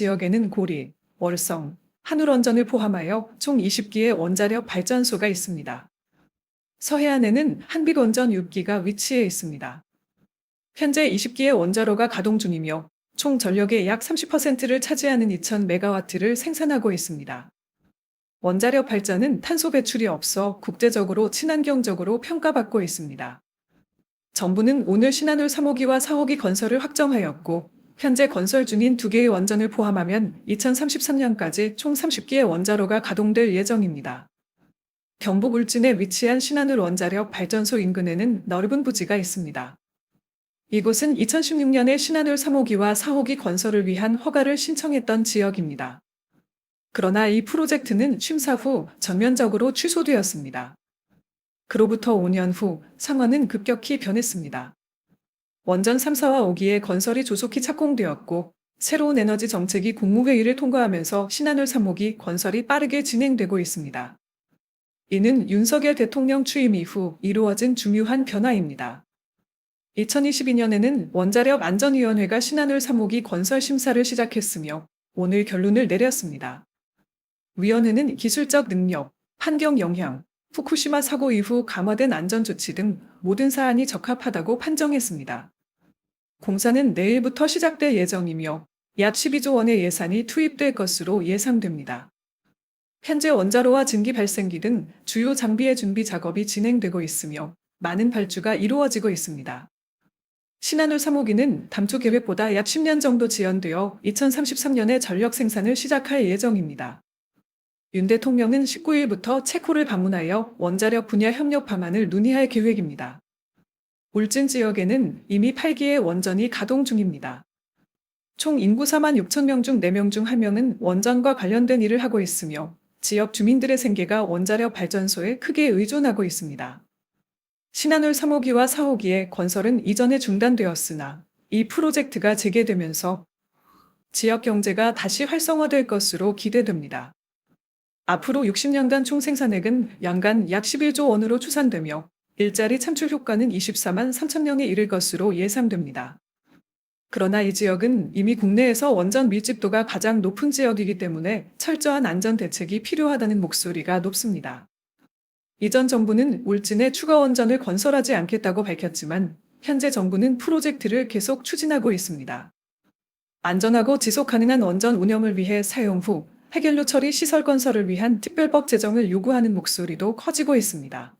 지역에는 고리, 월성, 한울원전을 포함하여 총 20기의 원자력 발전소가 있습니다. 서해안에는 한빛원전 6기가 위치해 있습니다. 현재 20기의 원자로가 가동 중이며 총 전력의 약 30%를 차지하는 2000메가와트를 생산하고 있습니다. 원자력 발전은 탄소 배출이 없어 국제적으로 친환경적으로 평가받고 있습니다. 정부는 오늘 신한울 3호기와 4호기 건설을 확정하였고 현재 건설 중인 두 개의 원전을 포함하면 2033년까지 총 30기의 원자로가 가동될 예정입니다. 경북 울진에 위치한 신한울 원자력 발전소 인근에는 넓은 부지가 있습니다. 이곳은 2016년에 신한울 3호기와 4호기 건설을 위한 허가를 신청했던 지역입니다. 그러나 이 프로젝트는 심사 후 전면적으로 취소되었습니다. 그로부터 5년 후 상황은 급격히 변했습니다. 원전 3사와 5기의 건설이 조속히 착공되었고 새로운 에너지 정책이 국무회의를 통과하면서 신한울 3호기 건설이 빠르게 진행되고 있습니다. 이는 윤석열 대통령 취임 이후 이루어진 중요한 변화입니다. 2022년에는 원자력 안전위원회가 신한울 3호기 건설 심사를 시작했으며 오늘 결론을 내렸습니다. 위원회는 기술적 능력, 환경 영향, 후쿠시마 사고 이후 강화된 안전 조치 등 모든 사안이 적합하다고 판정했습니다. 공사는 내일부터 시작될 예정이며 약 12조 원의 예산이 투입될 것으로 예상됩니다. 현재 원자로와 증기 발생기 등 주요 장비의 준비 작업이 진행되고 있으며 많은 발주가 이루어지고 있습니다. 신한울 3호기는 담초 계획보다 약 10년 정도 지연되어 2033년에 전력 생산을 시작할 예정입니다. 윤 대통령은 19일부터 체코를 방문하여 원자력 분야 협력 방안을 논의할 계획입니다. 울진 지역에는 이미 8기의 원전이 가동 중입니다. 총 인구 4만 6천 명 중 4명 중 1명은 원전과 관련된 일을 하고 있으며 지역 주민들의 생계가 원자력 발전소에 크게 의존하고 있습니다. 신한울 3호기와 4호기의 건설은 이전에 중단되었으나 이 프로젝트가 재개되면서 지역 경제가 다시 활성화될 것으로 기대됩니다. 앞으로 60년간 총 생산액은 연간 약 11조 원으로 추산되며 일자리 창출 효과는 24만 3천 명에 이를 것으로 예상됩니다. 그러나 이 지역은 이미 국내에서 원전 밀집도가 가장 높은 지역이기 때문에 철저한 안전 대책이 필요하다는 목소리가 높습니다. 이전 정부는 울진에 추가 원전을 건설하지 않겠다고 밝혔지만 현재 정부는 프로젝트를 계속 추진하고 있습니다. 안전하고 지속 가능한 원전 운영을 위해 사용 후 해결료 처리 시설 건설을 위한 특별법 제정을 요구하는 목소리도 커지고 있습니다.